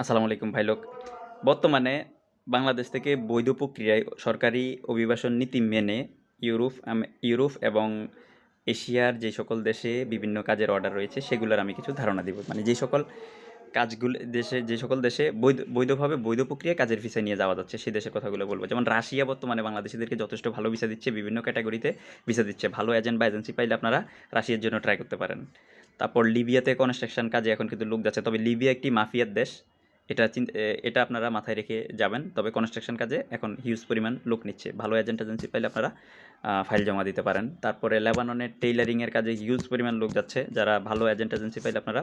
আসসালামু আলাইকুম ভাই লোক। বর্তমানে বাংলাদেশ থেকে বৈধ প্রক্রিয়ায় সরকারি অভিবাসন নীতি মেনে ইউরোপ ইউরোপ এবং এশিয়ার যে সকল দেশে বিভিন্ন কাজের অর্ডার রয়েছে, সেগুলোর আমি কিছু ধারণা দিব। মানে যে সকল কাজগুলো, দেশে, যে সকল দেশে বৈধ, বৈধভাবে বৈধ প্রক্রিয়ায় কাজের ভিসা নিয়ে যাওয়া যাচ্ছে সেই দেশের কথাগুলো বলব। যেমন রাশিয়া বর্তমানে বাংলাদেশিদেরকে যথেষ্ট ভালো ভিসা দিচ্ছে, বিভিন্ন ক্যাটাগরিতে ভিসা দিচ্ছে। ভালো এজেন্ট বা এজেন্সি পাইলে আপনারা রাশিয়ার জন্য ট্রাই করতে পারেন। তারপর লিবিয়াতে কনস্ট্রাকশন কাজে এখন কিন্তু লোক যাচ্ছে। তবে লিবিয়া একটি মাফিয়ার দেশ। এটা এটা আপনারা মাথায় রেখে যাবেন। তবে কনস্ট্রাকশন কাজে এখন হিউজ পরিমাণ লোক নিচ্ছে। ভালো এজেন্ট এজেন্সি পাইলে আপনারা ফাইল জমা দিতে পারেন। তারপরে লেবাননের টেইলারিংয়ের কাজে হিউজ পরিমাণ লোক যাচ্ছে। যারা ভালো এজেন্ট এজেন্সি পাইলে আপনারা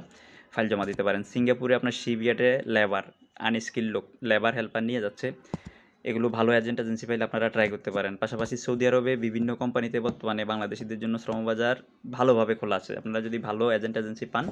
ফাইল জমা দিতে পারেন। সিঙ্গাপুরে আপনার শিবিয়াটে লেবার আনস্কিল লোক লেবার হেল্পার নিয়ে যাচ্ছে। এগুলো ভালো এজেন্ট এজেন্সি পাইলে আপনারা ট্রাই করতে পারেন। পাশাপাশি সৌদি আরবে বিভিন্ন কোম্পানিতে বর্তমানে বাংলাদেশিদের জন্য শ্রমবাজার ভালোভাবে খোলা আছে। আপনারা যদি ভালো এজেন্ট এজেন্সি পান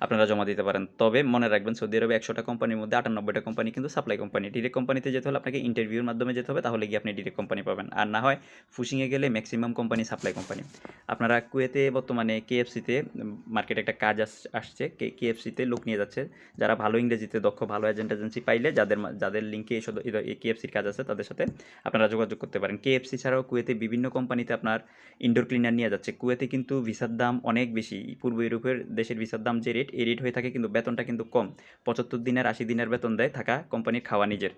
আপনারা জমা দিতে পারেন। তবে মনে রাখবেন সৌদি আরবে একশোটা কোম্পানির মধ্যে আটানব্বইটা কোম্পানি কিন্তু সাপ্লাই কোম্পানি ডিরেক্ট কোম্পানিতে যেতে হলে আপনাকে ইন্টারভিউর মাধ্যমে যেতে হবে, তাহলে গিয়ে আপনি ডিরেক্ট কোম্পানি পাবেন। আর না হয় ফুশিংয়ে গেলে ম্যাক্সিমাম কোম্পানি সাপ্লাই কোম্পানি আপনারা কুয়েতে বর্তমানে কেএফসিতে মার্কেটে একটা কাজ আস- আসছে। কেএফসিতে লোক নিয়ে যাচ্ছে। যারা ভালো ইংরেজিতে দক্ষ, ভালো এজেন্ট এজেন্সি পাইলে যাদের যাদের লিঙ্কে এই কেএফসির কাজ আছে, তাদের সাথে আপনারা যোগাযোগ করতে পারেন। কেএফসি ছাড়াও কুয়েতে বিভিন্ন কোম্পানিতে আপনার ইনডোর ক্লিনার নিয়ে যাচ্ছে। কুয়েতে কিন্তু ভিসার দাম অনেক বেশি। পূর্ব ইউরোপের দেশের ভিসার দাম যে রেট এই রেট হয়ে থাকে, কিন্তু বেতনটা কিন্তু কম। পঁচাত্তর দিনের, আশি দিনের বেতন দেয় থাকা কোম্পানির খাওয়া নিজের।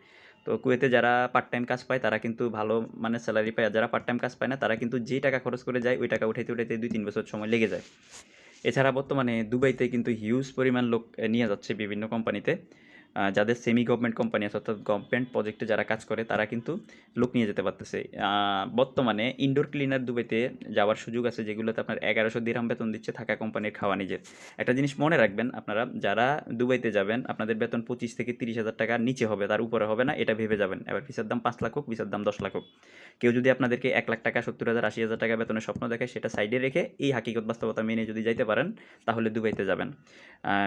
তো কুয়েতে যারা পার্ট টাইম কাজ পায়, তারা কিন্তু ভালো মানে স্যালারি পায়। যারা পার্ট টাইম কাজ পায় না, তারা কিন্তু যে টাকা খরচ করে যায়, ওই টাকা উঠাইতে উঠাইতে দুই, তিন বছর সময় লেগে যায়। এছাড়া বর্তমানে দুবাইতে কিন্তু হিউজ পরিমাণ লোক নিয়ে যাচ্ছে বিভিন্ন কোম্পানিতে যাদের সেমি গভর্নমেন্ট কোম্পানি আছে, অর্থাৎ গভর্নমেন্ট প্রজেক্টে যারা কাজ করে, তারা কিন্তু লোক নিয়ে যেতে পারতেছে। বর্তমানে ইনডোর ক্লিনার দুবাইতে যাওয়ার সুযোগ আছে, যেগুলোতে আপনার এগারোশো দিরাম বেতন দিচ্ছে থাকা কোম্পানির খাওয়া নিজের একটা জিনিস মনে রাখবেন আপনারা, যারা দুবাইতে যাবেন, আপনাদের বেতন পঁচিশ থেকে তিরিশ হাজার টাকার নিচে হবে, তার উপরে হবে না, এটা ভেবে যাবেন। এবার ভিসার দাম পাঁচ লাখ হোক ভিসার দাম দশ লাখ হোক। কেউ যদি আপনাদেরকে এক লাখ টাকা, সত্তর হাজার, আশি হাজার টাকা বেতনের স্বপ্ন দেখে সেটা সাইডে রেখে এই হাকিকত বাস্তবতা মেনে যদি যাইতে পারেন, তাহলে দুবাইতে যাবেন।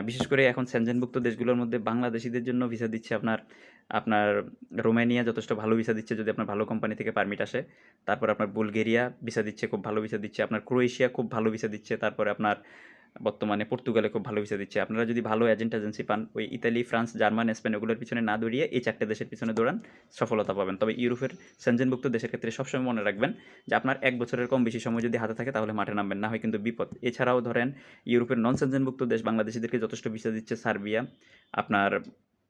বিশেষ করে এখন সেনজেনভুক্ত দেশগুলোর মধ্যে বাংলাদেশিদের জন্য ভিসা দিচ্ছে আপনার আপনার রোমানিয়া যথেষ্ট ভালো ভিসা দিচ্ছে যদি আপনার ভালো কোম্পানি থেকে পারমিট আসে। তারপর আপনার বুলগেরিয়া ভিসা দিচ্ছে, খুব ভালো ভিসা দিচ্ছে। আপনার ক্রোয়েশিয়া খুব ভালো ভিসা দিচ্ছে। তারপরে আপনার বর্তমানে পর্তুগালে খুব ভালো ভিসা দিচ্ছে। আপনারা যদি ভালো এজেন্ট এজেন্সি পান, ওই ইতালি, ফ্রান্স, জার্মান, স্পেন, ওগুলোর পিছনে না দৌড়িয়ে এই চারটে দেশের পিছনে দৌড়ান, সফলতা পাবেন। তবে ইউরোপের সেনজেনভুক্ত দেশের ক্ষেত্রে সবসময় মনে রাখবেন যে আপনার এক বছরের কম বেশি সময় যদি হাতে থাকে তাহলে মাঠে নামবেন, না হয় কিন্তু বিপদ। এছাড়াও ধরেন ইউরোপের নন সেনজেনভুক্ত দেশ বাংলাদেশিদেরকে যথেষ্ট ভিসা দিচ্ছে সার্বিয়া, আপনার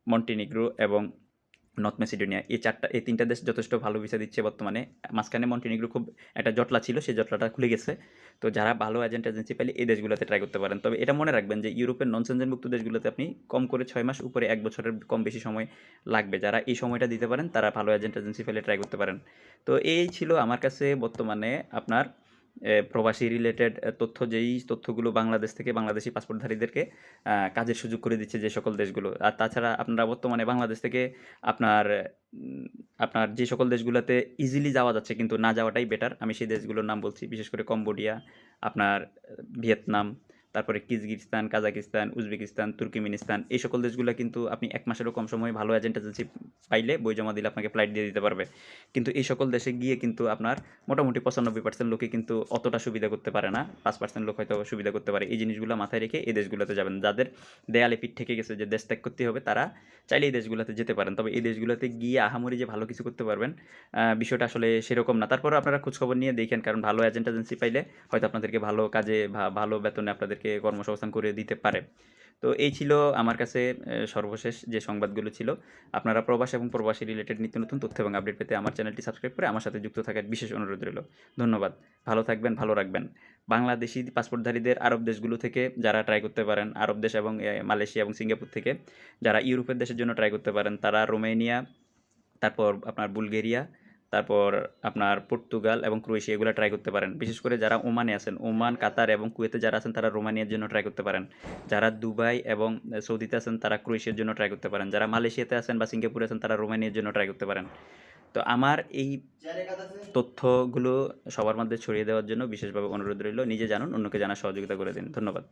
মন্টিনিগ্রো এবং নর্থ মেসিডোনিয়া এই চারটা এই তিনটা দেশ যথেষ্ট ভালো ভিসা দিচ্ছে বর্তমানে। মাঝখানে মন্টিনিগ্রো খুব একটা জটলা ছিল, সেই জটলাটা খুলে গেছে। তো যারা ভালো এজেন্ট এজেন্সি পেলে এই দেশগুলোতে ট্রাই করতে পারেন। তবে এটা মনে রাখবেন যে ইউরোপের নন সেনজেনভুক্ত দেশগুলোতে আপনি কম করে ছয় মাস উপরে এক বছরের কম বেশি সময় লাগবে। যারা এই সময়টা দিতে পারেন, তারা ভালো এজেন্ট এজেন্সি পেলে ট্রাই করতে পারেন। তো এই ছিল আমার কাছে বর্তমানে আপনার প্রবাসী রিলেটেড তথ্য যেই তথ্যগুলো বাংলাদেশ থেকে বাংলাদেশি পাসপোর্টধারীদেরকে কাজের সুযোগ করে দিচ্ছে যে সকল দেশগুলো। আর তাছাড়া আপনারা বর্তমানে বাংলাদেশ থেকে আপনার আপনার যে সকল দেশগুলোতে ইজিলি যাওয়া যাচ্ছে কিন্তু না যাওয়াটাই বেটার আমি সেই দেশগুলোর নাম বলছি, বিশেষ করে কম্বোডিয়া, আপনার ভিয়েতনাম তারপরে কিরগিজস্তান, কাজাকিস্তান, উজবেকিস্তান, তুর্কিমিনিস্তান, এই সকল দেশগুলো কিন্তু আপনি এক মাসেরও কম সময়ে ভালো এজেন্ট এজেন্সি পাইলে বই জমা দিলে আপনাকে ফ্লাইট দিয়ে দিতে পারবে। কিন্তু এই সকল দেশে গিয়ে কিন্তু আপনার মোটামুটি পঁচানব্বই পার্সেন্ট লোকে কিন্তু অতটা সুবিধা করতে পারে না। পাঁচ পার্সেন্ট লোক হয়তো সুবিধা করতে পারে। এই জিনিসগুলো মাথায় রেখে এই দেশগুলোতে যাবেন। যাদের দেয়ালে পিঠ থেকে গেছে যে দেশ ত্যাগ করতে হবে, তারা চাইলে এই দেশগুলোতে যেতে পারেন। তবে এই দেশগুলোতে গিয়ে আহামরি যে ভালো কিছু করতে পারবেন বিষয়টা আসলে সেরকম না। তারপরে আপনারা খোঁজখবর নিয়ে দেখেন। কারণ ভালো এজেন্ট এজেন্সি পাইলে হয়তো আপনাদেরকে ভালো কাজে ভালো বেতনে আপনাদেরকে কর্মসংস্থান করে দিতে পারে। তো এই ছিল আমার কাছে সর্বশেষ যে সংবাদগুলো ছিল। আপনারা প্রবাস এবং প্রবাসী রিলেটেড নিত্য নতুন তথ্য এবং আপডেট পেতে আমার চ্যানেলটি সাবস্ক্রাইব করে আমার সাথে যুক্ত থাকার বিশেষ অনুরোধ রইল। ধন্যবাদ। ভালো থাকবেন, ভালো রাখবেন। বাংলাদেশি পাসপোর্টধারীদের আরব দেশগুলো থেকে যারা ট্রাই করতে পারেন, আরব দেশ এবং মালয়েশিয়া এবং সিঙ্গাপুর থেকে যারা ইউরোপের দেশের জন্য ট্রাই করতে পারেন, তারা রোমেনিয়া, তারপর আপনার বুলগেরিয়া তারপর আপনার পর্তুগাল এবং ক্রোয়েশিয়া এগুলো ট্রাই করতে পারেন। বিশেষ করে যারা ওমানে আছেন, ওমান, কাতার এবং কুয়েতে যারা আছেন, তারা রোমানিয়ার জন্য ট্রাই করতে পারেন। যারা দুবাই এবং সৌদিতে আছেন, তারা ক্রোয়েশিয়ার জন্য ট্রাই করতে পারেন। যারা মালয়েশিয়াতে আছেন বা সিঙ্গাপুরে আছেন, তারা রোমানিয়ার জন্য ট্রাই করতে পারেন। তো আমার এই তথ্যগুলো সবার মধ্যে ছড়িয়ে দেওয়ার জন্য বিশেষভাবে অনুরোধ রইল। নিজে জানুন, অন্যকে জানার সহযোগিতা করে দিন। ধন্যবাদ।